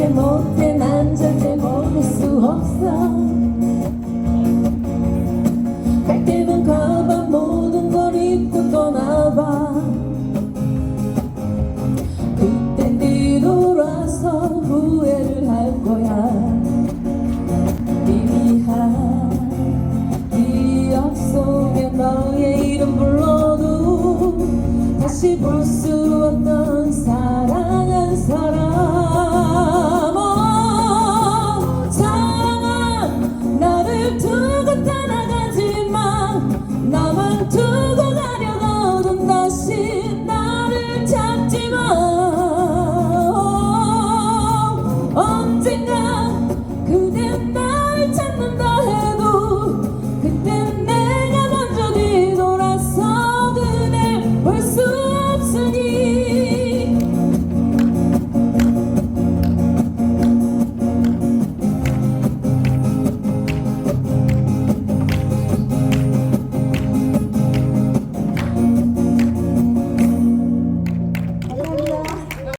그렇게 못해 난 절대 먹을 수 없어. 갈 때면 가봐 모든 걸 잊고 떠나봐. 그땐 뒤돌아서 후회를 할 거야. 미미한 기억 속에 너의 이름 불러도 다시 볼수